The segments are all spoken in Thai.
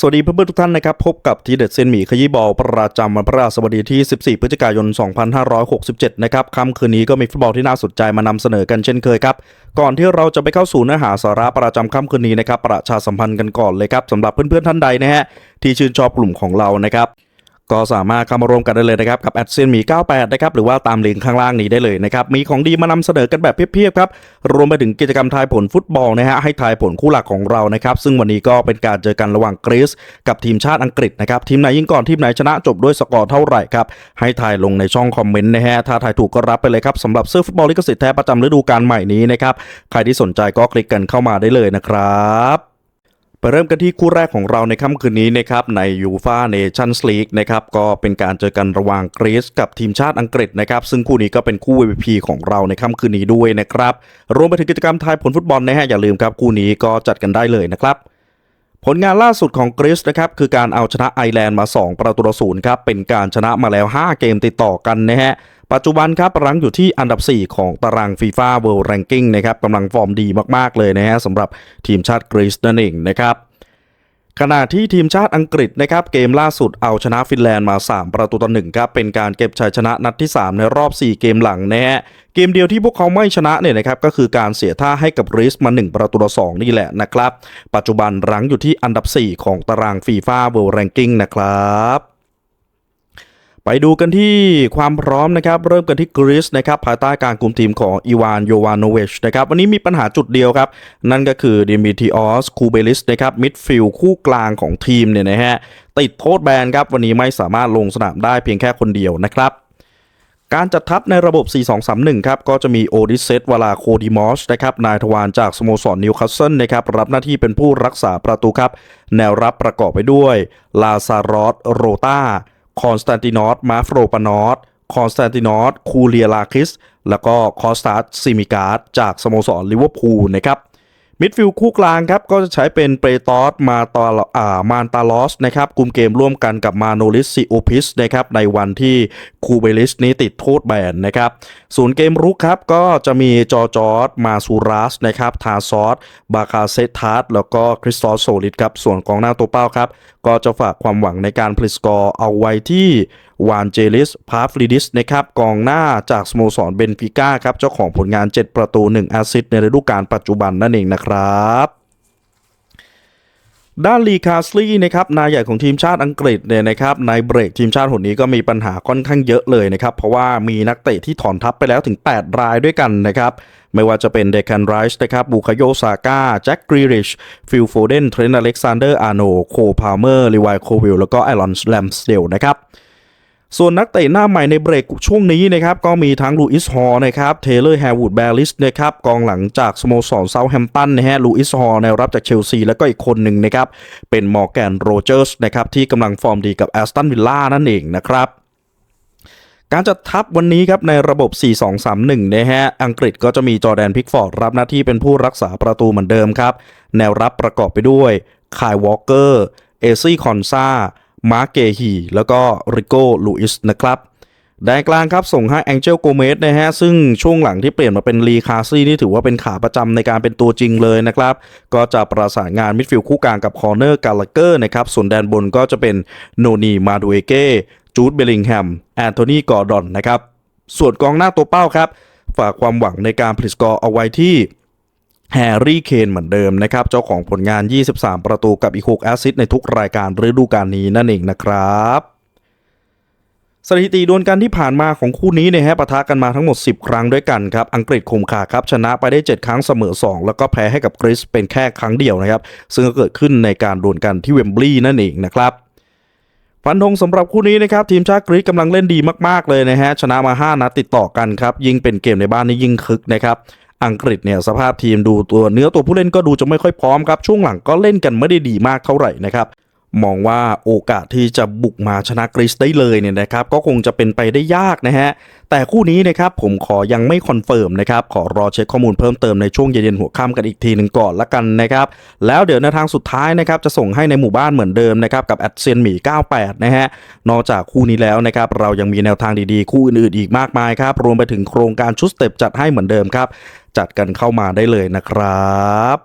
สวัสดีเพื่อนๆทุกท่านนะครับ พบกับทีเด็ดเซนหมีขยี้บอลประจำวันพฤหัสบดีที่ 14 พฤศจิกายน 2567 นะครับค่ำคืนนี้ก็มีฟุตบอลที่น่าสนใจมานำเสนอกันเช่นเคยครับ ก่อนที่เราจะไปเข้าสู่เนื้อหาสาระประจำค่ำคืนนี้นะครับ ประชาสัมพันธ์กันก่อนเลยครับสำหรับเพื่อนๆท่านใดนะฮะที่ชื่นชอบกลุ่มของเรานะครับ ก็สามารถเข้ามาร่วมกันได้เลยนะครับกับแอดเซนมี 98 นะครับหรือว่าตามลิงก์ข้างล่างนี้ได้เลยนะครับมีของดีมานำเสนอกันแบบเพียบๆครับรวมไปถึงกิจกรรมทายผลฟุตบอลนะฮะให้ทายผลคู่หลักของเรานะครับซึ่งวันนี้ก็เป็นการเจอกันระหว่างกรีซกับทีมชาติอังกฤษนะครับทีมไหนยิงก่อนทีมไหนชนะจบด้วยสกอร์เท่าไหร่ครับให้ทายลงในช่องคอมเมนต์นะฮะถ้าทายถูกก็รับไปเลยครับสำหรับเสื้อฟุตบอลลิขสิทธิ์แท้ประจำฤดูกาลใหม่นี้นะครับใครที่สนใจก็คลิกกันเข้ามาได้เลยนะครับ ไปเริ่มกันที่คู่แรกของเราในค่ำคืนนี้นะครับในยูฟาเนชั่นส์ลีกนะครับก็เป็นการเจอกันระหว่างกรีซกับทีมชาติอังกฤษนะครับซึ่งคู่นี้ก็เป็นคู่ MVP ของเราในค่ำคืนนี้ด้วยนะครับรวมไปถึงกิจกรรมทายผลฟุตบอลนะฮะอย่าลืมครับคู่นี้ก็จัดกันได้เลยนะครับ ผลงานล่าสุดของกรีซนะครับคือการเอาชนะไอร์แลนด์มา 2 ประตูต่อศูนย์ครับเป็นการชนะมาแล้ว 5 เกมติดต่อกันนะฮะปัจจุบันครับรั้งอยู่ที่อันดับ 4 ของตารางฟีฟ่าเวิลด์แรงกิ้งนะครับกำลังฟอร์มดีมากๆเลยนะฮะสำหรับทีมชาติกรีซนั่นเองนะครับ ขณะที่ทีมชาติอังกฤษนะครับเกมล่าสุดเอาชนะฟินแลนด์มา 3 ประตูต่อหนึ่งครับเป็นการเก็บชัยชนะนัดที่ 3 ในรอบ 4 เกมหลังนะฮะเกมเดียวที่พวกเขาไม่ชนะเนี่ยนะครับก็คือการเสียท่าให้กับริสมา 1 ประตูต่อ2นี่แหละนะครับ ปัจจุบันรั้งอยู่ที่อันดับ 4 ของตารางฟีฟ่าเวิลด์แรงกิ้งนะครับ ไปดูกันที่ความพร้อมนะครับ เริ่มกันที่กรีซนะครับภายใต้การคุมทีมของอีวานโยวานโนเวชนะครับวันนี้มีปัญหาจุดเดียวครับ นั่นก็คือดิมิทิออสคูเบลิสนะครับมิดฟิลด์คู่กลางของทีมเนี่ยนะฮะติดโทษแบนครับ วันนี้ไม่สามารถลงสนามได้เพียงแค่คนเดียวนะครับการจัดทัพในระบบ 4-2-3-1 ครับ ก็จะมีโอดิเซตวลาโคดิมอสนะครับ นายทวารจากสโมสรนิวคาสเซิลนะครับ รับหน้าที่เป็นผู้รักษาประตูครับ แนวรับประกอบไปด้วย ลาซารอสโรตา คอนสแตนตินอสมาฟโรปานอสคอนสแตนตินอสคูเลียลาคิส แล้วก็คอสตาซิมิการ์ดจากสโมสรลิเวอร์พูลนะครับมิดฟิลด์คู่กลางครับ ก็จะใช้เป็นเปตอสมาตาอ่ามานตาลอสนะครับกลุ่มเกมร่วมกันกับมาโนลิสซิโอพิสนะครับในวันที่คูเบลิสนี้ติดโทษแบนนะครับศูนย์เกมรุกครับ ก็จะมีจอจอร์ดมาซูรัสนะครับทาซอสบาคาเซทัสแล้วก็คริสตอสโซลิดครับ ส่วนกองหน้าตัวเป้าครับ ก็จะฝากความหวังในการผลิตสกอร์เอาไว้ที่วานเจลิสพาฟลิดิสนะครับกองหน้าจากสโมสรเบนฟิก้าครับ เจ้าของผลงาน 7 ประตู 1 แอสซิสต์ในฤดูกาลปัจจุบันนั่นเองนะครับ ด้านลีคาสลีย์นะครับนายใหญ่ของทีมชาติอังกฤษเนี่ยนะครับในเบรกทีมชาติหนนี้ก็มีปัญหาค่อนข้างเยอะเลยนะครับ เพราะว่ามีนักเตะที่ถอนทัพไปแล้วถึง 8 รายด้วยกันนะครับ ไม่ว่าจะเป็นเดคันไรส์นะครับบูคาโยซาก้าแจ็คกรีริชฟิลโฟเดนเทรนอเล็กซานเดอร์อาร์โนโคพาเมอร์ลีวายโควิลแล้วก็ไอรอนแลมสเดลนะครับ ส่วนนักเตะหน้าใหม่ในเบรกช่วงนี้นะครับก็มีทั้งลูอิสฮอร์นะครับเทเลอร์แฮร์วูดแบลิสนะครับกองหลังจากสโมสรเซาท์แฮมป์ตันนะฮะลูอิสฮอร์แนวรับจากเชลซี แล้วก็อีกคนหนึ่งนะครับเป็นมอร์แกนโรเจอร์สนะครับที่กำลังฟอร์มดีกับแอสตันวิลล่านั่นเองนะครับการจัดทัพวันนี้ครับในระบบ 4-2-3-1 นะฮะ อังกฤษก็จะมีจอแดนพิกฟอร์ดรับหน้าที่เป็นผู้รักษาประตูเหมือนเดิมครับ แนวรับประกอบไปด้วยคายวอลเกอร์ เอซี่คอนซา มาร์เกฮีแล้วก็ริโก้ลูอิสนะครับแดนกลางครับส่งให้แองเจลโกเมสนะฮะซึ่งช่วงหลังที่เปลี่ยนมาเป็นลีคาซี่นี่ถือว่าเป็นขาประจำในการเป็นตัวจริงเลยนะครับ ก็จะประสานงานมิดฟิลด์คู่กลางกับคอร์เนอร์กาลเกอร์นะครับส่วนแดนบนก็จะเป็นโนนีมาดูเอเก้จูดเบลลิงแฮมแอนโทนีกอร์ดอนนะครับส่วนกองหน้าตัวเป้าครับ ฝากความหวังในการผลิตสกอร์เอาไว้ที่ แฮร์รี่เคนเหมือนเดิมนะครับ เจ้าของผลงาน 23 ประตูกับอีก6แอสซิสต์ในทุกรายการฤดูกาลนี้นั่นเองนะครับสถิติดวลกันที่ผ่านมาของคู่นี้เนี่ยฮะปะทะกันมาทั้งหมด 10 ครั้งด้วยกันครับ อังกฤษคุมขาครับ ชนะไปได้ 7 ครั้งเสมอ 2 แล้วก็แพ้ให้กับกรีซเป็นแค่ครั้งเดียวนะครับ ซึ่งก็เกิดขึ้นในการดวลกันที่เวมบลีย์นั่นเองนะครับฟันธงสำหรับคู่นี้นะครับ ทีมชาติกรีซกำลังเล่นดีมาก ๆ เลยนะฮะ ชนะมา 5 นัดติดต่อกันครับ ยิ่งเป็นเกมในบ้านนี่ยิ่งคึกนะครับ อังกฤษเนี่ยสภาพทีมดูตัวเนื้อตัวผู้เล่นก็ดูจะไม่ค่อยพร้อมครับ ช่วงหลังก็เล่นกันไม่ได้ดีมากเท่าไหร่นะครับมองว่าโอกาสที่จะบุกมาชนะกรีซได้เลยเนี่ยนะครับก็คงจะเป็นไปได้ยากนะฮะแต่คู่นี้นะครับผมขอยังไม่คอนเฟิร์มนะครับขอรอเช็คข้อมูลเพิ่มเติมในช่วงเย็นๆหัวค่ำกันอีกทีหนึ่งก่อนละกันนะครับแล้วเดี๋ยวในทางสุดท้ายนะครับจะส่งให้ในหมู่บ้านเหมือนเดิมนะครับกับแอดเซียนหมี 98 นะฮะนอกจากคู่นี้แล้วนะครับเรายังมีแนวทางดีๆ คู่อื่นๆอีกมากมายครับรวมไปถึงโครงการชุดสเต็ปจัดให้เหมือนเดิมครับ จัดกันเข้ามาได้เลยนะครับ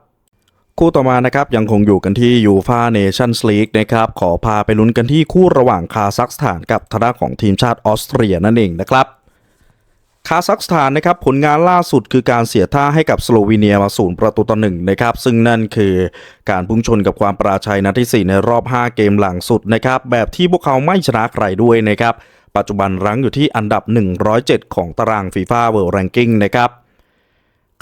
คู่ต่อมานะครับยังคงอยู่กันที่ยูฟาเนชั่นส์ลีกนะครับขอพาไปลุ้นกันที่คู่ระหว่างคาซัคสถานกับทางด้าของทีมชาติออสเตรียนั่นเองนะครับ คาซัคสถานนะครับผลงานล่าสุดคือการเสียท่าให้กับสโลวีเนียมาศูนย์ประตูต่อหนึ่งนะครับซึ่งนั่นคือการพุ่งชนกับความปราชัยนัดที่ 4 ในรอบ 5 เกมหลังสุดนะครับแบบที่พวกเขาไม่ชนะใครด้วยนะครับปัจจุบันรั้งอยู่ที่อันดับ 107 ของตารางฟีฟ่าเวิลด์แรงกิ้งนะครับ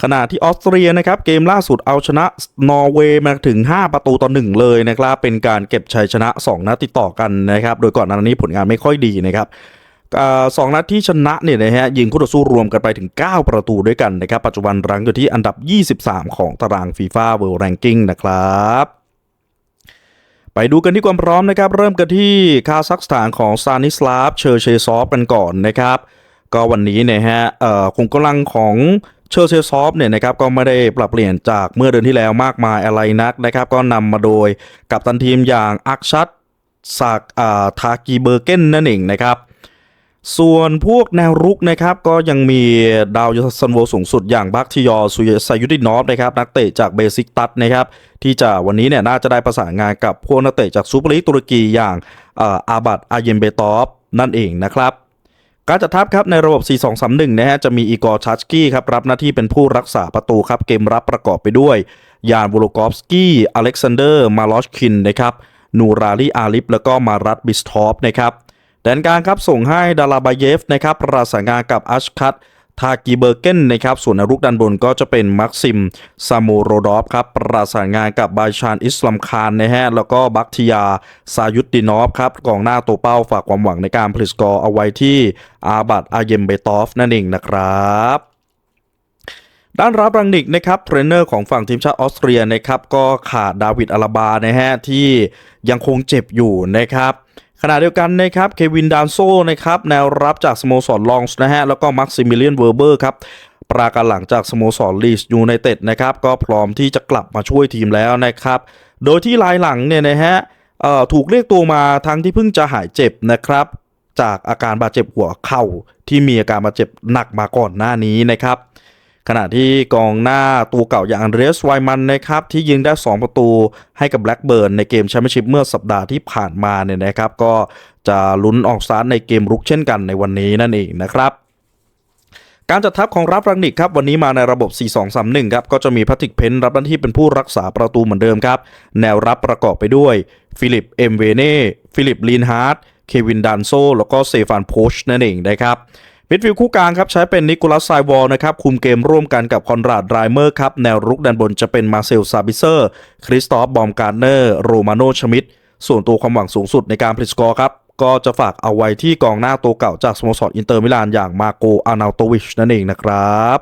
ขณะที่ออสเตรียนะครับเกมล่าสุดเอาชนะนอร์เวย์มาถึง 5 ประตูต่อ 1 เลยนะครับเป็นการเก็บชัยชนะ 2 นัดติดต่อกันนะครับโดยก่อนหน้านี้ผลงานไม่ค่อยดีนะครับสองนัดที่ชนะเนี่ยนะฮะยิงคู่ต่อสู้รวมกันไปถึง 9 ประตูด้วยกันนะครับ ปัจจุบันรั้งอยู่ที่อันดับ 23 ของตารางฟีฟ่าเวิลด์แรงกิ้งนะครับไปดูกันที่ความพร้อมนะครับ เริ่มกันที่คาซัคสถานของซานิสลาฟเชอร์เชซอฟกันก่อนนะครับ ก็วันนี้เนี่ยฮะเอ่อคงกำลังของ เชอร์เชซอฟเนี่ยนะครับก็ไม่ได้ปรับเปลี่ยนจากเมื่อเดือนที่แล้วมากมายอะไรนักนะครับ ก็นำมาโดยกัปตันทีมอย่างอักชัดสักอ่าทากีเบอร์เกนนั่นเองนะครับ ส่วนพวกแนวรุกนะครับก็ยังมีดาวยัสันโวสูงสุดอย่างบัคทิยอร์ซุยซายุดินอฟนะครับนักเตะจากเบซิกตัสนะครับที่จะวันนี้เนี่ยน่าจะได้ประสานงานกับพวกนักเตะจากซูเปอร์ลีกตุรกีอย่างอาบัดอาเยมเบตอฟนั่นเองนะครับ การจัดทัพครับในระบบ 4-2-3-1 นะฮะจะมีอีกอร์ชาร์ชกี้ครับรับหน้าที่เป็นผู้รักษาประตูครับเกมรับประกอบไปด้วย ยานวูโลกอฟสกี้ อเล็กซานเดอร์ มาลอชคินนะครับนูราลีอาลิฟแล้วก็มารัตบิสทอฟนะครับแดนกลางครับส่งให้ดาราบาเยฟนะครับประสานงานกับอัชคัต ทากีเบอร์เกนนะครับ ส่วนอารุกด้านบนก็จะเป็นมักซิมซามูโรดอฟครับ ประสานงานกับบายชานอิสลามคานนะฮะ แล้วก็บัคทิยา ซายุดดินอฟครับ กองหน้าตัวเป้าฝากความหวังในการผลิตกอร์เอาไว้ที่อาบัดอาเยมเบตอฟนั่นเองนะครับด้านรับรังนิกนะครับเทรนเนอร์ของฝั่งทีมชาติออสเตรียนะครับก็ขาดดาวิดอาราบานะฮะที่ยังคงเจ็บอยู่นะครับ ขณะเดียวกันนะครับเควินดานโซนะครับแนวรับจากสโมสรลองส์นะฮะแล้วก็มักซิมิเลียนเวอร์เบอร์ครับปราการหลังจากสโมสรลีสยูไนเต็ดนะครับก็พร้อมที่จะกลับมาช่วยทีมแล้วนะครับ โดยที่ลายหลังเนี่ยนะฮะถูกเรียกตัวมาทั้งที่เพิ่งจะหายเจ็บนะครับ จากอาการบาดเจ็บหัวเข่าที่มีอาการบาดเจ็บหนักมาก่อนหน้านี้นะครับ ขณะที่กองหน้าตัวเก่าอย่างเรสไวมันนะครับที่ยิงได้ 2 ประตูให้กับแบล็กเบิร์นในเกมแชมเปี้ยนชิพเมื่อสัปดาห์ที่ผ่านมาเนี่ยนะครับ ก็จะลุ้นออกสตาร์ทในเกมรุกเช่นกันในวันนี้นั่นเองนะครับการจัดทัพของรับรังนิกครับวันนี้มาในระบบ 4-2-3-1 ครับก็จะมีพทริกเพนรับหน้าที่เป็นผู้รักษาประตูเหมือนเดิมครับ แนวรับประกอบไปด้วย ฟิลิป เอ็มเวเน่ ฟิลิป ลีนฮาร์ด เควินดันโซ แล้วก็เซฟานโพชนั่นเองนะครับ มิดฟิลด์คู่กลางครับใช้เป็นนิโคลัสไซวอลนะครับคุมเกมร่วมกันกับคอนราดไรเมอร์ครับแนวรุกด้านบนจะเป็นมาเซลซาบิเซอร์ คริสตอฟบอมการ์เนอร์ โรมาโนชมิดส่วนตัวความหวังสูงสุดในการผลิตสกอร์ครับก็จะฝากเอาไว้ที่กองหน้าตัวเก่าจากสโมสรอินเตอร์มิลานอย่างมาโกอานาโตวิชนั่นเองนะครับ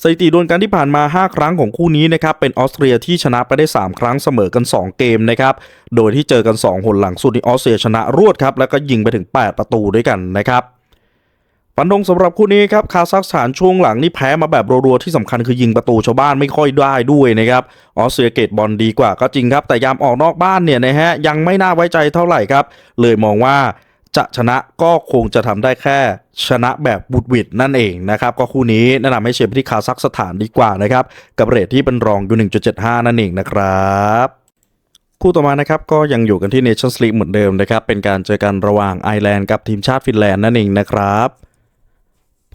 สถิติดวลกันที่ผ่านมา 5 ครั้งของคู่นี้นะครับเป็นออสเตรียที่ชนะไปได้ 3 ครั้งเสมอกัน 2 เกมนะครับโดยที่เจอกัน 2 หนหลังสุดที่ออสเตรียชนะรวดครับแล้วก็ยิงไปถึง 8 ประตูด้วยกันนะครับ ฟันธงสำหรับคู่นี้ครับคาซัคสถานช่วงหลังนี่แพ้มาแบบรัวๆที่สำคัญคือยิงประตูชาวบ้านไม่ค่อยได้ด้วยนะครับออสเตรียเกตบอลดีกว่าก็จริงครับ แต่ยามออกนอกบ้านเนี่ยนะฮะยังไม่น่าไว้ใจเท่าไหร่ครับ เลยมองว่าจะชนะก็คงจะทำได้แค่ชนะแบบบุดวิดนั่นเองนะครับก็คู่นี้แนะนำให้เชียร์ไปที่คาซัคสถานดีกว่านะครับกับเรทที่เป็นรองอยู่ 1.75 นั่นเองนะครับคู่ต่อมานะครับก็ยังอยู่กันที่ Nations League เหมือนเดิมนะครับเป็นการเจอกันระหว่างไอร์แลนด์กับทีมชาติฟินแลนด์นั่นเองนะครับ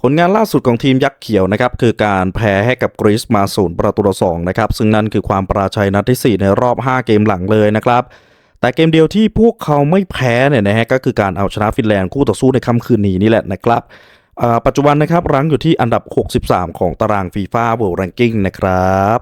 ลงานล่าสุดของทีมยักษ์เขียวนะครับคือการแพ้ให้กับกรีซมาศูนย์ประตูต่อสองนะครับซึ่งนั่นคือความปราชัยนัดที่ 4 ในรอบ 5 เกมหลังเลยนะครับแต่เกมเดียวที่พวกเขาไม่แพ้เนี่ยนะฮะก็คือการเอาชนะฟินแลนด์คู่ต่อสู้ในค่ำคืนนี้นี่แหละนะครับปัจจุบันนะครับรั้งอยู่ที่อันดับ 63 ของตารางฟีฟ่าเวิลด์แรงกิ้งนะครับ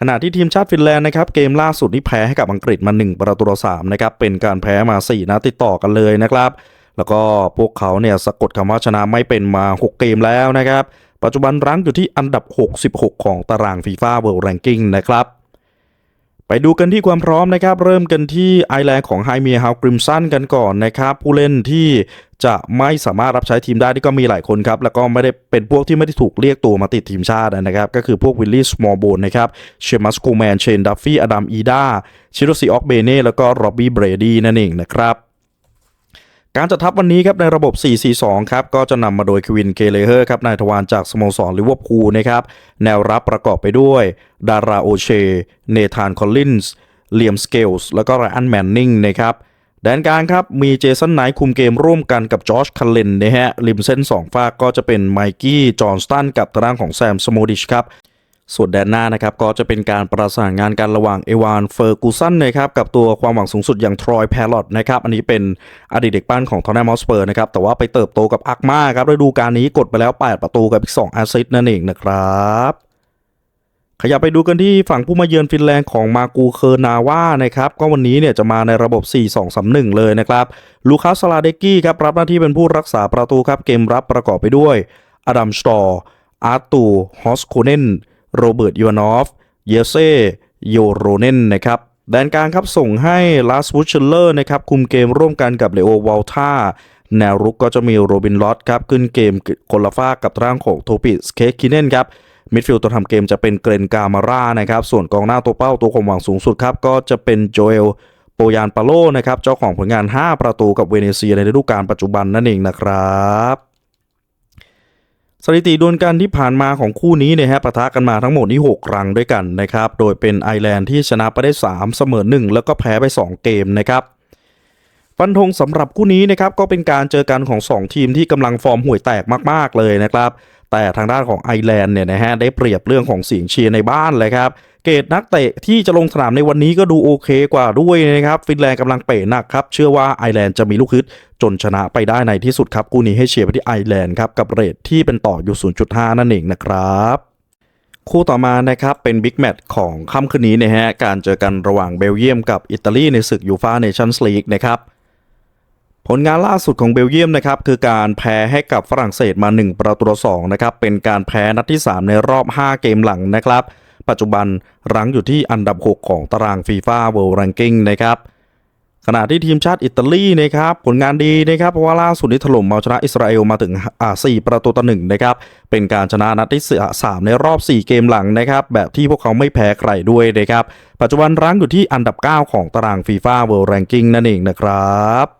ขณะที่ทีมชาติฟินแลนด์นะครับเกมล่าสุดที่แพ้ให้กับอังกฤษมา 1 ประตูต่อ3นะครับเป็นการแพ้มา 4นัดติดต่อกันเลยนะครับ แล้วก็พวกเขาเนี่ยสะกดคำว่าชนะไม่เป็นมา 6 เกมแล้วนะครับ ปัจจุบันรั้งอยู่ที่อันดับ 66 ของตารางฟีฟ่าเวิลด์แรงกิ้งนะครับ ไปดูกันที่ความพร้อมนะครับ เริ่มกันที่ไอร์แลนด์ของไฮเมียฮาวกริมสันกันก่อนนะครับ ผู้เล่นที่จะไม่สามารถรับใช้ทีมได้ที่ก็มีหลายคนครับ แล้วก็ไม่ได้เป็นพวกที่ไม่ได้ถูกเรียกตัวมาติดทีมชาตินะครับ ก็คือพวกวิลลี่สมอลโบนนะครับเชมัสโกแมนเชนดัฟฟี่อดัมอีดาชิโรซิออกเบเน่แล้วก็โรบบี้เบรดี้นั่นเองนะครับ การจัดทัพวันนี้ครับในระบบ 4-4-2 ครับก็จะนำมาโดยควินเคเลเฮอร์ครับนายทวารจากสโมสรลิเวอร์พูลนะครับแนวรับประกอบไปด้วย ดาราโอเช เนธานคอลลินส์เลียมสเกลส์แล้วก็ไรอันแมนนิงนะครับแดนกลางครับ มีเจสันไนท์คุมเกมร่วมกันกับจอร์จคัลเลนนะฮะริมเส้น 2 ฝากก็จะเป็นไมกี้ จอห์นสตันกับทางด้านของแซมสโมดิชครับ ส่วนแดนหน้านะครับก็จะเป็นการประสานงานกันระหว่างเอวานเฟอร์กูสันนะครับกับตัวความหวังสูงสุดอย่างทรอยแพลลอตนะครับอันนี้เป็นอดีตเด็กปั้นของทอนแนมอสเปอร์นะครับแต่ว่าไปเติบโตกับอักมาครับฤดูกาลนี้กดไปแล้ว 8 ประตูกับอีก 2 แอสซิสต์นั่นเองนะครับขยับไปดูกันที่ฝั่งผู้มาเยือนฟินแลนด์ของมากูเคอร์นาว่านะครับก็วันนี้เนี่ยจะมาในระบบ 4-2-3-1 เลยนะครับลูคัสซาลาเดกี้ครับรับหน้าที่เป็นผู้รักษาประตูครับเกมรับประกอบไปด้วยอดัมสตอร์อาร์ตูฮอสโคเนน โรเบิร์ตยูวานอฟ เยเซโยโรเนนนะครับแดนกลางครับส่งให้ลาสวูชเชลเลอร์นะครับคุมเกมร่วมกันกับเลโอวอลตาแนวรุกก็จะมีโรบินลอตครับขึ้นเกมคนละฟากับร่างของโทปิสเคคินเนนครับมิดฟิลด์ตัวทำเกมจะเป็นเกรนกามาร่านะครับส่วนกองหน้าตัวเป้าตัวความหวังสูงสุดครับก็จะเป็นโจเอลโปยานปาโลนะครับเจ้าของผลงาน 5 ประตูกับเวเนเซียในฤดูกาลปัจจุบันนั่นเองนะครับ สถิติดวลกันที่ผ่านมาของคู่นี้เนี่ยฮะปะทะกันมาทั้งหมดนี่6ครั้งด้วยกันนะครับ โดยเป็นไอร์แลนด์ที่ชนะไปได้ 3 เสมอ 1 แล้วก็แพ้ไป 2 เกมนะครับฟันธงสำหรับคู่นี้นะครับก็เป็นการเจอกันของ 2 ทีมที่กำลังฟอร์มห่วยแตกมาก ๆ เลยนะครับ แต่ทางด้านของไอร์แลนด์เนี่ยนะฮะได้เปรียบเรื่องของเสียงเชียร์ในบ้านเลยครับ เกรดนักเตะที่จะลงสนามในวันนี้ก็ดูโอเคกว่าด้วยนะครับฟินแลนด์กำลังเป๋หนักครับ เชื่อว่าไอร์แลนด์จะมีลูกฮึดจนชนะไปได้ในที่สุดครับคู่นี้ให้เชียร์ไปที่ไอร์แลนด์ครับกับเรทที่เป็นต่ออยู่ 0.5 นั่นเองนะครับคู่ต่อมานะครับเป็นบิ๊กแมตช์ของค่ำคืนนี้นะฮะการเจอกันระหว่างเบลเยียมกับอิตาลีในศึกยูฟาเนชั่นส์ลีกนะครับผลงานล่าสุดของเบลเยียมนะครับคือการแพ้ให้กับฝรั่งเศสมา 1 ประตูต่อ2นะครับเป็นการแพ้นัดที่ 3 ในรอบ 5 เกมหลังนะครับ ปัจจุบันรั้งอยู่ที่อันดับ 6 ของตารางฟีฟ่าเวิลด์รังกิ้งนะครับขณะที่ทีมชาติอิตาลีนะครับผลงานดีนะครับเพราะว่าล่าสุดนี้ถล่มเอาชนะอิสราเอลมาถึงอ่า4ประตูต่อหนึ่งนะครับเป็นการชนะนัดที่สามในรอบ 4 เกมหลังนะครับแบบที่พวกเขาไม่แพ้ใครด้วยนะครับปัจจุบันรั้งอยู่ที่อันดับ 9 ของตารางฟีฟ่าเวิลด์รังกิ้งนั่นเองนะครับ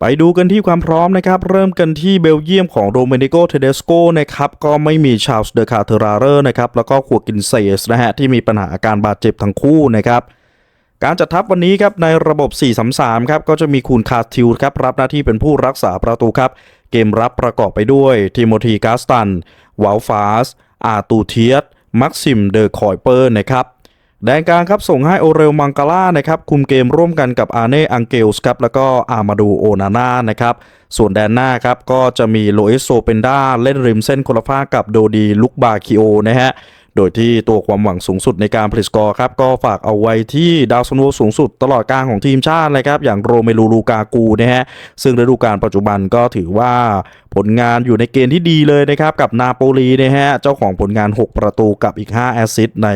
ไปดูกันที่ความพร้อมนะครับ เริ่มกันที่เบลเยียมของโดเมนิโกเทเดสโกนะครับ ก็ไม่มีชาลส์เดอคาเทราเรอร์นะครับ แล้วก็ขวกินเซสนะฮะ ที่มีปัญหาอาการบาดเจ็บทั้งคู่นะครับ การจัดทัพวันนี้ครับ ในระบบ 4-3-3 ครับ ก็จะมีคูนคาทิลครับ รับหน้าที่เป็นผู้รักษาประตูครับ เกมรับประกอบไปด้วยทิโมธีกาสตันวาลฟาสอาตูเทียสมักซิมเดอคอยเปอร์นะครับ แดนกลางครับส่งให้โอเรลมังกาล่านะครับคุมเกมร่วมกันกับอาเน่อังเกลส์ครับแล้วก็อามาดูโอนาน่านะครับส่วนแดนหน้าครับก็จะมีโลเอสโซเปนดาเล่นริมเส้นคนละฟ้ากกับโดดีลุกบาคิโอนะฮะโดยที่ตัวความหวังสูงสุดในการผลิตสกอร์ครับก็ฝากเอาไว้ที่ดาวซันโวสูงสุดตลอดการของทีมชาติเลยครับอย่างโรเมลูลูกากูนะฮะซึ่งฤดูกาลปัจจุบันก็ถือว่าผลงานอยู่ในเกณฑ์ที่ดีเลยนะครับกับนาโปลีนะฮะเจ้าของผลงาน 6 ประตูกับอีก 5 แอสซิสต์ใน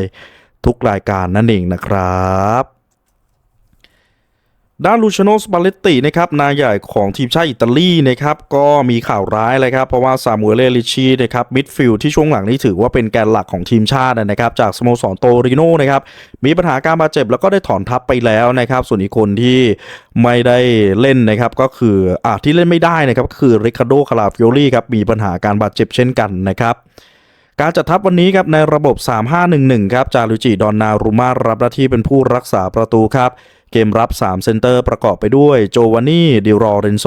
ทุกรายการนั่นเองนะครับด้านลูชโนสปาเลตตินะครับนายใหญ่ของทีมชาติอิตาลีนะครับก็มีข่าวร้ายเลยครับเพราะว่าซามูเอลลิชีนะครับมิดฟิลด์ที่ช่วงหลังนี้ถือว่าเป็นแกนหลักของทีมชาตินะครับจากสโมสรโตริโนนะครับมีปัญหาการบาดเจ็บแล้วก็ได้ถอนทัพไปแล้วนะครับส่วนอีกคนที่ไม่ได้เล่นนะครับก็คืออ่าที่เล่นไม่ได้นะครับก็คือริคาโดคาราฟิโอลี่ครับมีปัญหาการบาดเจ็บเช่นกันนะครับ การจัดทัพวันนี้ครับในระบบ 3-5-1-1 ครับ จารุจิ ดอนนารูมารับหน้าที่เป็นผู้รักษาประตูครับ เกมรับ 3 เซนเตอร์ประกอบไปด้วย โจวานนี่ ดิรอเรนโซ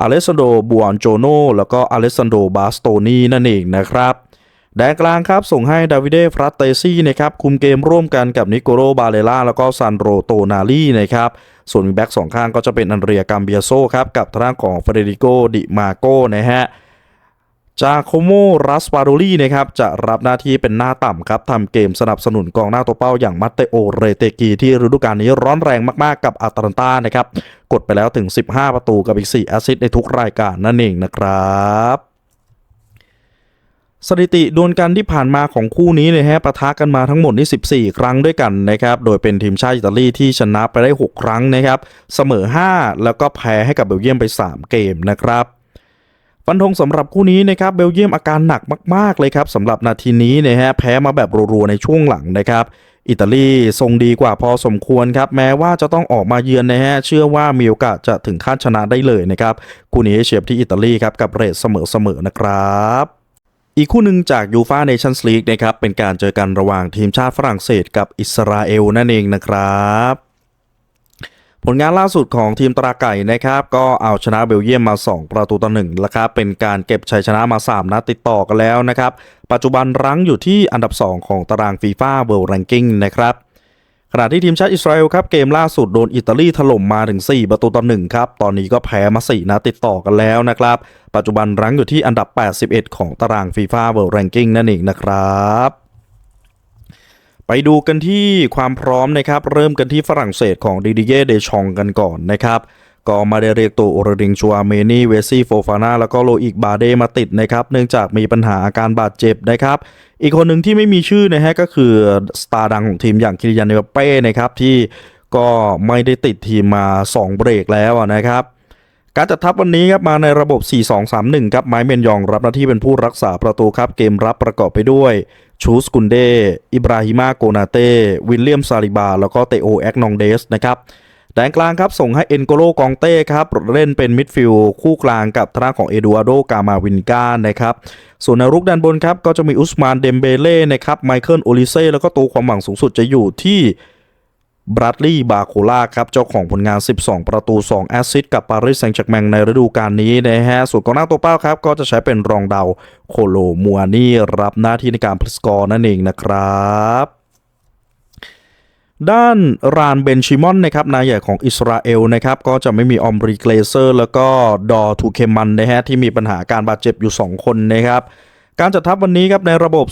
อเลสซานโดบัวนโจโน แล้วก็อเลสซานโดบาสโตนีนั่นเองนะครับแดนกลางครับส่งให้ดาวิเดฟรัตเตซี่นะครับคุมเกมร่วมกันกับนิโกโรบาเลล่าแล้วก็ซันโรโตนาลีนะครับส่วนแบ็กสองข้างก็จะเป็นอันเรียกัมเบียโซครับกับทางด้านของเฟเดริโกดิมาโกนะฮะ จาโคโมรัสปาโดลีนะครับจะรับหน้าที่เป็นหน้าต่ำครับทำเกมสนับสนุนกองหน้าตัวเป้าอย่างมัตเตโอเรเตกีที่ฤดูกาลนี้ร้อนแรงมากๆกับอัตแลนตานะครับ กดไปแล้วถึง 15 ประตูกับอีก 4 แอสซิสต์ในทุกรายการนั่นเองนะครับสถิติดวลกันที่ผ่านมาของคู่นี้เนี่ยฮะปะทะกันมาทั้งหมดนี่ 14 ครั้งด้วยกันนะครับ โดยเป็นทีมชาติอิตาลีที่ชนะไปได้ 6 ครั้งนะครับ เสมอ 5 แล้วก็แพ้ให้กับเบลเยียมไป 3 เกมนะครับ ฟันธงสำหรับคู่นี้นะครับเบลเยียมอาการหนักมาก ๆ เลยครับสำหรับนาทีนี้นะฮะแพ้มาแบบรัวๆในช่วงหลังนะครับอิตาลีทรงดีกว่าพอสมควรครับ แม้ว่าจะต้องออกมาเยือนนะฮะเชื่อว่ามีโอกาสจะถึงขั้นชนะได้เลยนะครับคู่นี้เชียร์ที่อิตาลีครับกับเรทเสมอๆนะครับอีกคู่หนึ่งจากยูฟาเนชั่นส์ลีกนะครับเป็นการเจอกันระหว่างทีมชาติฝรั่งเศสกับอิสราเอลนั่นเองนะครับ ผลงานล่าสุดของทีมตราไก่นะครับก็เอาชนะเบลเยียมมา 2 ประตูต่อหนึ่งแล้วครับเป็นการเก็บชัยชนะมา 3 นัดติดต่อกันแล้วนะครับปัจจุบันรั้งอยู่ที่อันดับ 2 ของตารางฟีฟ่าเวิลด์แรงกิ้งนะครับขณะที่ทีมชาติอิสราเอลครับเกมล่าสุดโดนอิตาลีถล่มมาถึง 4 ประตูต่อหนึ่งครับตอนนี้ก็แพ้มา 4 นัดติดต่อกันแล้วนะครับปัจจุบันรั้งอยู่ที่อันดับ 81 ของตารางฟีฟ่าเวิลด์แรงกิ้งนั่นเองนะครับ ไปดูกันที่ความพร้อมนะครับ เริ่มกันที่ฝรั่งเศสของดิดิเย่เดชองกันก่อนนะครับ ก็มาได้เรียกตัวโอรดิงชัวเมนี่เวซี่โฟฟาน่าแล้วก็โลอิกบาเดมาติดนะครับ เนื่องจากมีปัญหาอาการบาดเจ็บนะครับ อีกคนหนึ่งที่ไม่มีชื่อนะฮะก็คือสตาร์ดังของทีมอย่างคิริยันเนเป้นะครับที่ก็ไม่ได้ติดทีมมา 2 เบรกแล้วนะครับการจัดทัพวันนี้ครับมาในระบบ 4-2-3-1 ครับไมค์เมนยองรับหน้าที่เป็นผู้รักษาประตูครับ เกมรับประกอบไปด้วย ชูสกุนเดอิบราฮิมาโกนาเต้ วิลเลียมซาลิบา แล้วก็เตโอแอกนองเดสนะครับแดนกลางครับ ส่งให้เอ็นโกโลกองเต้ครับ เล่นเป็นมิดฟิลด์คู่กลางกับทางของเอดูอาโดกามาวินกานะครับ ส่วนในรุกด้านบนครับ ก็จะมีอุสมานเดมเบเล่นะครับไมเคิลโอลิเซ่แล้วก็ตัวความหวังสูงสุดจะอยู่ที่ บรัดลีย์บาโคล่าครับ เจ้าของผลงาน 12 ประตู 2 แอสซิสต์กับปารีสแซงต์แชร์แมงในฤดูกาลนี้นะฮะส่วนกองหน้าตัวเป้าครับ ก็จะใช้เป็นรองเดาโคโลมัวนี่รับหน้าที่ในการพลิสกอร์นั่นเองนะครับด้านรานเบนชิมอนนะครับนายใหญ่ของอิสราเอลนะครับก็จะไม่มีออมรีเกลเซอร์ แล้วก็ดอทูเคมันนะฮะที่มีปัญหาการบาดเจ็บอยู่ 2 คนนะครับ การจัดทัพวันนี้ครับในระบบ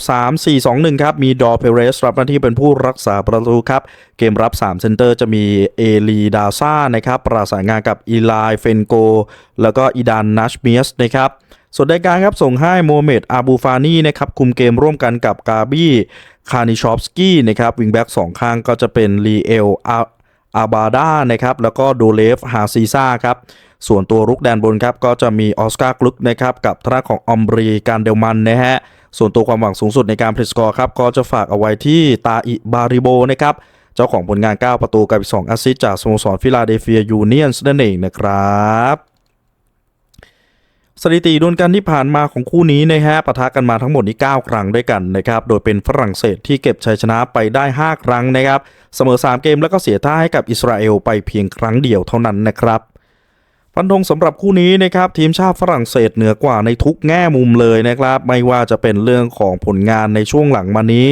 3-4-2-1 ครับ มีดอเพเรสรับหน้าที่เป็นผู้รักษาประตูครับ เกมรับ 3 เซนเตอร์จะมีเอลีดาซ่านะครับ ประสานงานกับอีไลเฟนโก แล้วก็อีดานนัชเมียสนะครับส่วนในการครับส่งให้โมเมดอาบูฟานีนะครับคุมเกมร่วมกันกับกาบี้คานิชอฟสกี้นะครับวิงแบ็กสองข้างก็จะเป็นลีเอล อาบาดานะครับแล้วก็โดเลฟฮาซีซ่าครับส่วนตัวรุกแดนบนครับก็จะมีออสการ์กลุกนะครับกับทนาของออมบรีการเดลมันนะฮะส่วนตัวความหวังสูงสุดในการพลิสกอร์ครับก็จะฝากเอาไว้ที่ตาอิบาริโบนะครับเจ้าของผลงาน 9 ประตูกับอีก2แอสซิสต์จากสโมสรฟิลาเดลเฟียยูเนียนส์นั่นเองนะครับ สถิติดวลกันที่ผ่านมาของคู่นี้นะฮะปะทะกันมาทั้งหมดนี้9ครั้งด้วยกันนะครับโดยเป็นฝรั่งเศสที่เก็บชัยชนะไปได้ 5 ครั้งนะครับเสมอ 3 เกมแล้วก็เสียท่าให้กับอิสราเอลไปเพียงครั้งเดียวเท่านั้นนะครับ ฟันธงสำหรับคู่นี้นะครับทีมชาติฝรั่งเศสเหนือกว่าในทุกแง่มุมเลยนะครับ ไม่ว่าจะเป็นเรื่องของผลงานในช่วงหลังมานี้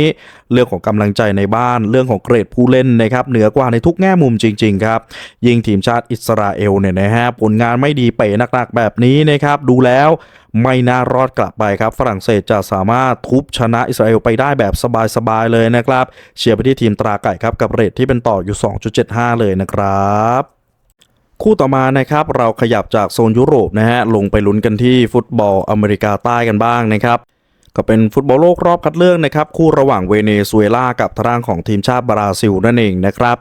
เรื่องของกำลังใจในบ้าน เรื่องของเกรดผู้เล่นนะครับเหนือกว่าในทุกแง่มุมจริงๆครับยิงทีมชาติอิสราเอลเนี่ยนะฮะผลงานไม่ดีเป๋หนักๆแบบนี้นะครับดูแล้วไม่น่ารอดกลับไปครับ ฝรั่งเศสจะสามารถทุบชนะอิสราเอลไปได้แบบสบายๆเลยนะครับ เชียร์ไปที่ทีมตราไก่ครับกับเรทที่เป็นต่ออยู่ 2.75 เลยนะครับ คู่ต่อมานะครับเราขยับจากโซนยุโรปนะฮะลงไปลุ้นกันที่ฟุตบอลอเมริกาใต้กันบ้างนะครับก็เป็นฟุตบอลโลกรอบคัดเลือกนะครับคู่ระหว่างเวเนซุเอลากับทางของทีมชาติบราซิลนั่นเองนะครับ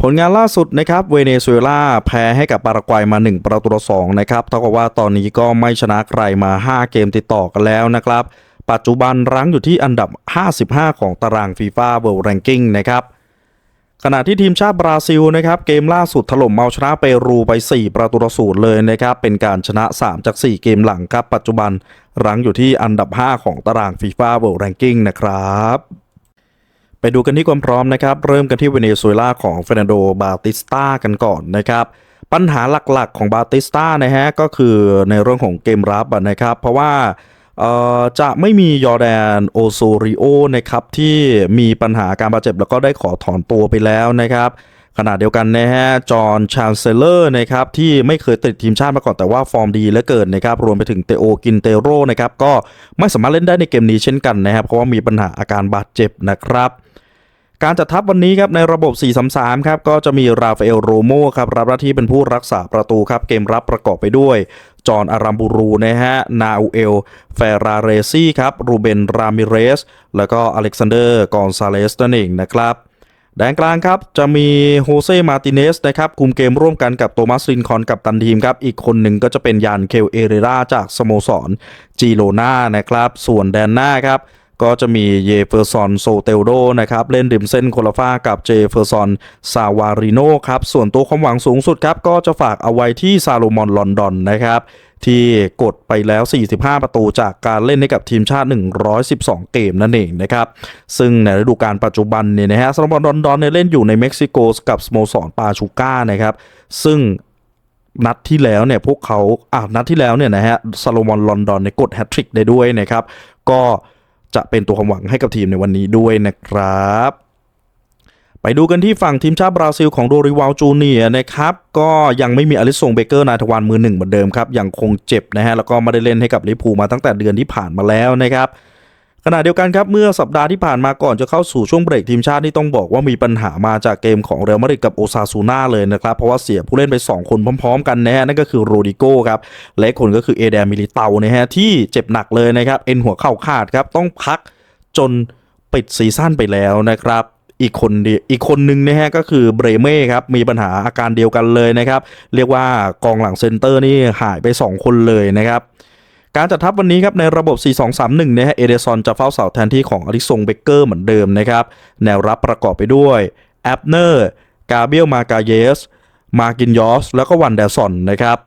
ผลงานล่าสุดนะครับเวเนซุเอลาแพ้ให้กับปารากวัยมา 1 ประตูต่อ2นะครับเท่ากับว่าตอนนี้ก็ไม่ชนะใครมา 5 เกมติดต่อกันแล้วนะครับ ปัจจุบันรั้งอยู่ที่อันดับ 55 ของตารางฟีฟ่าเวิลด์แรงกิ้งนะครับ ขณะที่ทีมชาติบราซิลนะครับเกมล่าสุดถล่มเมาชนะเปรูไป 4 ประตูต่อศูนย์เลยนะครับเป็นการชนะ 3 จาก 4 เกมหลังครับ ปัจจุบันรั้งอยู่ที่อันดับ 5 ของตารางฟีฟ่าเวิลด์แรงกิ้งนะครับไปดูกันที่ความพร้อมนะครับเริ่มกันที่เวเนซุเอลาของเฟรนันโดบาติสตากันก่อนนะครับปัญหาหลักๆของบาติสตานะฮะก็คือในเรื่องของเกมรับนะครับเพราะว่า จะไม่มียอร์แดนโอโซริโอนะครับที่มีปัญหาการบาดเจ็บแล้วก็ได้ขอถอนตัวไปแล้วนะครับขณะเดียวกันนะฮะ จอห์น ชานเซเลอร์นะครับที่ไม่เคยติดทีมชาติมาก่อนแต่ว่าฟอร์มดีเหลือเกินนะครับรวมไปถึงเตโอกินเตโรนะครับก็ไม่สามารถเล่นได้ในเกมนี้เช่นกันนะครับเพราะว่ามีปัญหาอาการบาดเจ็บนะครับ การจัดทัพวันนี้ครับในระบบ 4-3-3 ครับก็จะมีราฟาเอลโรโมครับรับหน้าที่เป็นผู้รักษาประตูครับเกมรับประกอบไปด้วย จอห์นอารัมบูรูนะฮะ นาอูเอล เฟราเรซี่ครับ รูเบน รามิเรส แล้วก็อเล็กซานเดอร์ กอนซาเลสนั่นเองนะครับแดนกลางครับ จะมีโฮเซ่มาติเนสนะครับ คุมเกมร่วมกันกับโตมัสซินคอนกับตันทีมครับ อีกคนหนึ่งก็จะเป็นยานเคลเอเรราจากสโมสรจีโรนานะครับ ส่วนแดนหน้าครับ ก็จะมีเยเฟอร์ซอนโซเตลโดนะครับ เล่นริมเส้นโคลาฟ้ากับเจเฟอร์ซอนซาวาริโนครับ ส่วนตัวความหวังสูงสุดครับ ก็จะฝากเอาไว้ที่ซาโลมอนลอนดอนนะครับ ที่กดไปแล้ว 45 ประตูจากการเล่นให้กับทีมชาติ 112 เกมนั่นเองนะครับ ซึ่งในฤดูกาลปัจจุบันเนี่ยนะฮะซาโลมอนลอนดอนเนี่ยเล่นอยู่ในเม็กซิโกกับสโมสรปาชูก้านะครับ ซึ่งนัดที่แล้วเนี่ยพวกเขาอ่านัดที่แล้วเนี่ยนะฮะซาโลมอนลอนดอนในยกดแฮตทริกได้ด้วยนะครับ ก็ จะเป็นตัวความหวังให้กับทีมในวันนี้ด้วยนะครับ ไปดูกันที่ฝั่งทีมชาติบราซิลของโดริวาลจูเนียนะครับ ก็ยังไม่มีอลิสงเบเกอร์นายทวารมือหนึ่งเหมือนเดิมครับยังคงเจ็บนะฮะแล้วก็ไม่ได้เล่นให้กับลิปูมาตั้งแต่เดือนที่ผ่านมาแล้วนะครับ ขณะเดียวกันครับเมื่อสัปดาห์ที่ผ่านมาก่อนจะเข้าสู่ช่วงเบรกทีมชาติที่ต้องบอกว่ามีปัญหามาจากเกมของเรอัลมาดริดกับโอซาซูน่าเลยนะครับเพราะว่าเสียผู้เล่นไป 2 คนพร้อม ๆ กันนะฮะนั่นก็คือโรดิโก้ครับและคนก็คือเอเดมิลิเตานะฮะที่เจ็บหนักเลยนะครับเอ็นหัวเข่าขาดครับต้องพักจนปิดซีซั่นไปแล้วนะครับอีกคนดีอีกคนหนึ่งนะฮะก็คือเบรเม่ครับมีปัญหาอาการเดียวกันเลยนะครับ เรียกว่ากองหลังเซนเตอร์นี่หายไป 2 คนเลยนะครับ การจัดทัพวันนี้ครับในระบบ 4-2-3-1 นะฮะเอเดซอนจะเฝ้าเสาแทนที่ของอลิซงเบเกอร์เหมือนเดิมนะครับแนวรับประกอบไปด้วยแอปเนอร์กาเบียลมากาเยส มากินยอส แล้วก็วันเดซอนนะครับ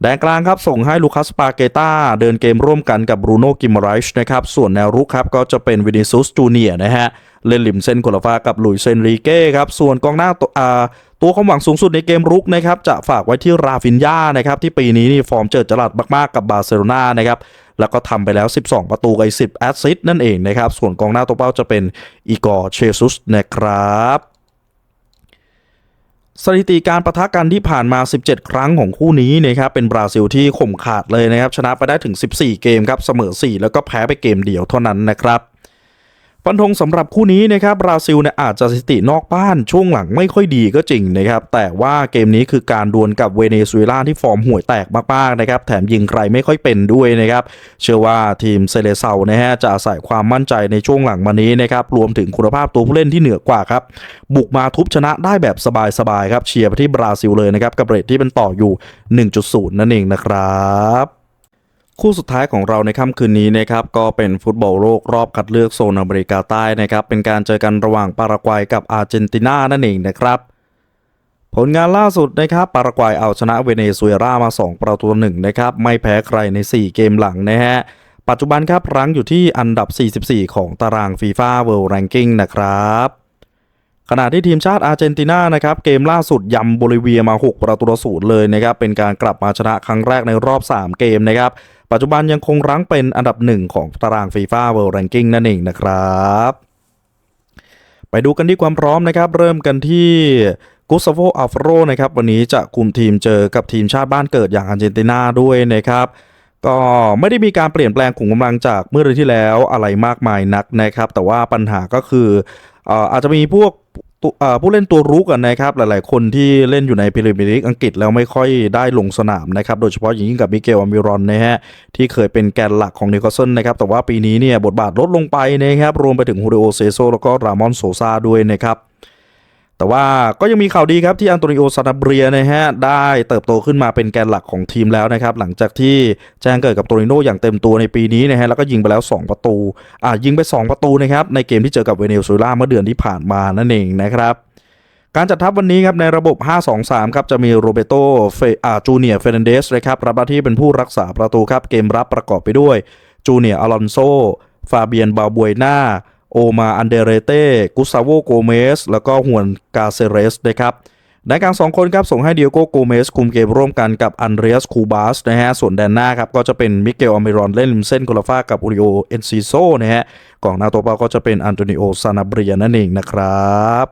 แดนกลางครับส่งให้ลูคัสปาเกตาเดินเกมร่วมกันกับบรูโน่กิมไรช์นะครับส่วนแนวรุกครับก็จะเป็นวินิซุสจูเนียนะฮะเล่นริมเส้นโคลาฟากับหลุยเซนริเก้ครับส่วนกองหน้าตัวอ่า ตัวความหวังสูงสุดในเกมรุกนะครับจะฝากไว้ที่ราฟินยานะครับที่ปีนี้นี่ฟอร์มเจิดจรัสมากๆกับบาร์เซโลนานะครับแล้วก็ทำไปแล้ว 12 ประตูกับ10แอสซิสต์นั่นเองนะครับ ส่วนกองหน้าตัวเป้าจะเป็นอีกอร์เชซุสนะครับสถิติการประทะกันที่ผ่านมา 17 ครั้งของคู่นี้นะครับเป็นบราซิลที่ข่มขาดเลยนะครับ ชนะไปได้ถึง 14 เกมครับ เสมอ 4 แล้วก็แพ้ไปเกมเดียวเท่านั้นนะครับ ฟันธงสำหรับคู่นี้นะครับบราซิลเนี่ยอาจจะสถิตินอกบ้านช่วงหลังไม่ค่อยดีก็จริงนะครับ แต่ว่าเกมนี้คือการดวลกับเวเนซุเอลาที่ฟอร์มห่วยแตกมากๆนะครับ แถมยิงใครไม่ค่อยเป็นด้วยนะครับ เชื่อว่าทีมเซเลเซานะฮะจะอาศัยความมั่นใจในช่วงหลังมานี้นะครับ รวมถึงคุณภาพตัวผู้เล่นที่เหนือกว่าครับ บุกมาทุบชนะได้แบบสบายๆครับ เชียร์ไปที่บราซิลเลยนะครับกับเรทที่เป็นต่ออยู่ 1.0 นั่นเองนะครับ คู่สุดท้ายของเราในค่ำคืนนี้นะครับก็เป็นฟุตบอลโลกรอบคัดเลือกโซนอเมริกาใต้นะครับเป็นการเจอกันระหว่างปารากวัยกับอาร์เจนตินานั่นเองนะครับผลงานล่าสุดนะครับปารากวัยเอาชนะเวเนซุเอลามา 2 ประตูหนึ่งนะครับไม่แพ้ใครใน 4 เกมหลังนะฮะปัจจุบันครับรั้งอยู่ที่อันดับ 44 ของตารางฟีฟ่าเวิลด์แรงกิ้งนะครับขณะที่ทีมชาติอาร์เจนตินานะครับเกมล่าสุดยำโบลิเวียมา 6 ประตูต่อศูนย์เลยนะครับเป็นการกลับมาชนะครั้งแรกในรอบ 3 เกมนะครับ ปัจจุบันยังคงรั้งเป็นอันดับหนึ่งของตารางฟีฟ่าเวิลด์แรงกิ้งนั่นเองนะครับ ไปดูกันที่ความพร้อมนะครับ เริ่มกันที่กุสโฟอัฟโรนะครับ วันนี้จะคุมทีมเจอกับทีมชาติบ้านเกิดอย่างอาร์เจนตินาด้วยนะครับก็ไม่ได้มีการเปลี่ยนแปลงขุมกำลังจากเมื่อเดือนที่แล้วอะไรมากมายนักนะครับ แต่ว่าปัญหาก็คืออาจจะมีพวก ตัวผู้เล่นตัวรุกนะครับหลายๆ คนที่เล่นอยู่ในพรีเมียร์ลีกอังกฤษแล้วไม่ค่อยได้ลงสนามนะครับโดยเฉพาะอย่างยิ่งกับมิเกลอามิรอนนะฮะที่เคยเป็นแกนหลักของนิโคลสันนะครับแต่ว่าปีนี้เนี่ยบทบาทลดลงไปนะครับรวมไปถึงฮูริโอเซโซแล้วก็รามอนโซซาด้วยนะครับ แต่ว่าก็ยังมีข่าวดีครับที่อันโตนิโอซานาเบรียนะฮะได้เติบโตขึ้นมาเป็นแกนหลักของทีมแล้วนะครับหลังจากที่แจ้งเกิดกับโตริโนอย่างเต็มตัวในปีนี้นะฮะแล้วก็ยิงไปแล้ว 2 ประตูอ่ายิงไป 2 ประตูนะครับในเกมที่เจอกับเวเนซุเอลาเมื่อเดือนที่ผ่านมานั่นเองนะครับการจัดทัพวันนี้ครับในระบบ 5-2-3 ครับจะมีโรเบโตเฟอาจูเนียเฟรนเดสนะครับรับหน้าที่เป็นผู้รักษาประตูครับเกมรับประกอบไปด้วยจูเนียอลอนโซฟาเบียนบาบวยนา โอมาอันเดเรเต้กุสซาโวโกเมสแล้วก็ฮวนกาเซเรสนะครับในกลางสองคนครับส่งให้เดียโกโกเมสคุมเกมร่วมกันกับอันเดรียสคูบาสนะฮะส่วนแดนหน้าครับก็จะเป็นมิเกลอเมรอนเล่นริมเส้นโคลาฟากับอูริโอเอนซิโซนะฮะกองหน้าตัวเป้าก็จะเป็นอันโตนิโอซานาเบรียนั่นเองนะครับ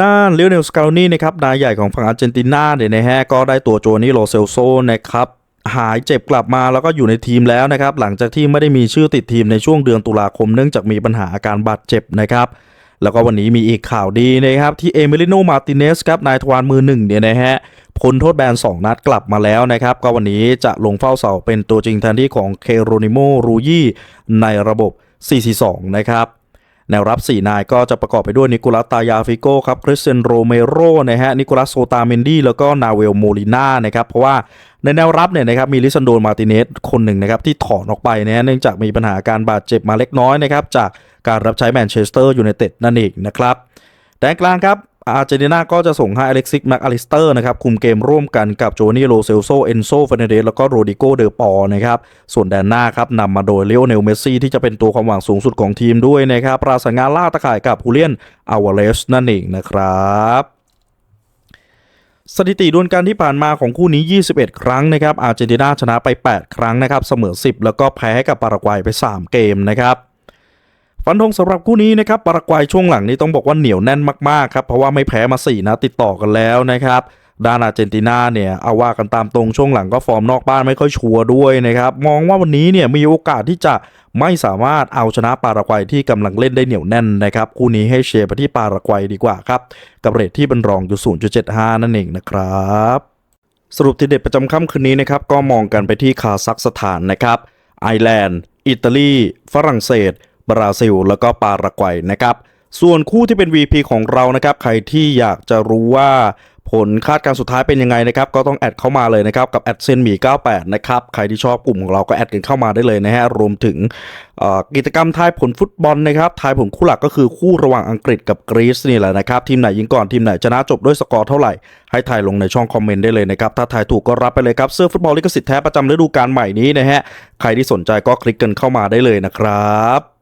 ด้านเล o เนลสกาลนี่นะครับนายใหญ่ของฝั่งอาร์เจนตินาเนี่ยนะฮะก็ได้ตัวโจนี่โรเซลโซนะครับ หายเจ็บกลับมาแล้วก็อยู่ในทีมแล้วนะครับ หลังจากที่ไม่ได้มีชื่อติดทีมในช่วงเดือนตุลาคมเนื่องจากมีปัญหาอาการบาดเจ็บนะครับ แล้วก็วันนี้มีอีกข่าวดีนะครับ ที่เอมิลิโนมาติเนสครับนายทวารมือหนึ่งเนี่ยนะฮะพ้นโทษแบน 2 นัดกลับมาแล้วนะครับ ก็วันนี้จะลงเฝ้าเสาเป็นตัวจริงแทนที่ของเคโรนิโมรูยี่ในระบบ 442 นะครับ แนวรับ 4 นายก็จะประกอบไปด้วยนิโคลัสตายาฟิโกครับคริสเซนโรเมโรนะฮะนิโคลัสโซตาเมนดี้แล้วก็นาเวลโมลิน่านะครับเพราะว่าในแนวรับเนี่ยนะครับมีลิซันโดนมาติเนสคนหนึ่งนะครับที่ถอนออกไปนะเนื่องจากมีปัญหาการบาดเจ็บมาเล็กน้อยนะครับจากการรับใช้แมนเชสเตอร์ยูไนเต็ดนั่นเองนะครับแดนกลางครับ อาร์เจนตินาก็จะส่งให้อเล็กซิกแม็กอลิสเตอร์นะครับ คุมเกมร่วมกันกับโจนี่โรเซลโซเอนโซเฟเนเดสแล้วก็โรดิโกเดอปอนะครับ ส่วนแดนหน้าครับนำมาโดยเลโอเนลเมสซี่ที่จะเป็นตัวความหวังสูงสุดของทีมด้วยนะครับปราศงานล่าตะข่ายกับฮูเลียนอาวาเลสนั่นเองนะครับสถิติดวลการที่ผ่านมาของคู่นี้ 21 ครั้งนะครับอาร์เจนตินาชนะไป 8 ครั้งนะครับ เสมอ 10 แล้วก็แพ้ให้กับปารากวัยไป 3 เกมนะครับ ฟันธงสำหรับคู่นี้นะครับปารากวัยช่วงหลังนี้ต้องบอกว่าเหนียวแน่นมากๆครับเพราะว่าไม่แพ้มา4นะติดต่อกันแล้วนะครับด้านอาร์เจนตินาเนี่ยเอาว่ากันตามตรงช่วงหลังก็ฟอร์มนอกบ้านไม่ค่อยชัวร์ด้วยนะครับมองว่าวันนี้เนี่ยมีโอกาสที่จะไม่สามารถเอาชนะปารากวัยที่กำลังเล่นได้เหนียวแน่นนะครับคู่นี้ให้เชียร์ไปที่ปารากวัยดีกว่าครับกับเรทที่เป็นรองอยู่ 0.75 นั่นเองนะครับสรุปทีเด็ดประจำค่ำคืนนี้นะครับก็มองกันไปที่คาซัคสถานนะครับไอร์แลนด์ อิตาลี ฝรั่งเศส บราซิล แล้วก็ปารากวัยนะครับ ส่วนคู่ที่เป็น VP ของเรานะครับ ใครที่อยากจะรู้ว่าผลคาดการสุดท้ายเป็นยังไงนะครับ ก็ต้องแอดเข้ามาเลยนะครับ กับแอดเซนหมี98 นะครับ ใครที่ชอบกลุ่มของเราก็แอดกันเข้ามาได้เลยนะฮะ รวมถึงกิจกรรมทายผลฟุตบอลนะครับทายผลคู่หลักก็คือคู่ระหว่างอังกฤษกับกรีซนี่แหละนะครับ ทีมไหนยิงก่อนทีมไหนชนะจบด้วยสกอร์เท่าไหร่ ให้ทายลงในช่องคอมเมนต์ได้เลยนะครับ ถ้าทายถูกก็รับไปเลยครับเสื้อฟุตบอลลิขสิทธิ์แท้ประจำฤดูกาลใหม่นี้นะฮะใครที่สนใจก็คลิกกันเข้ามาได้เลยนะครับ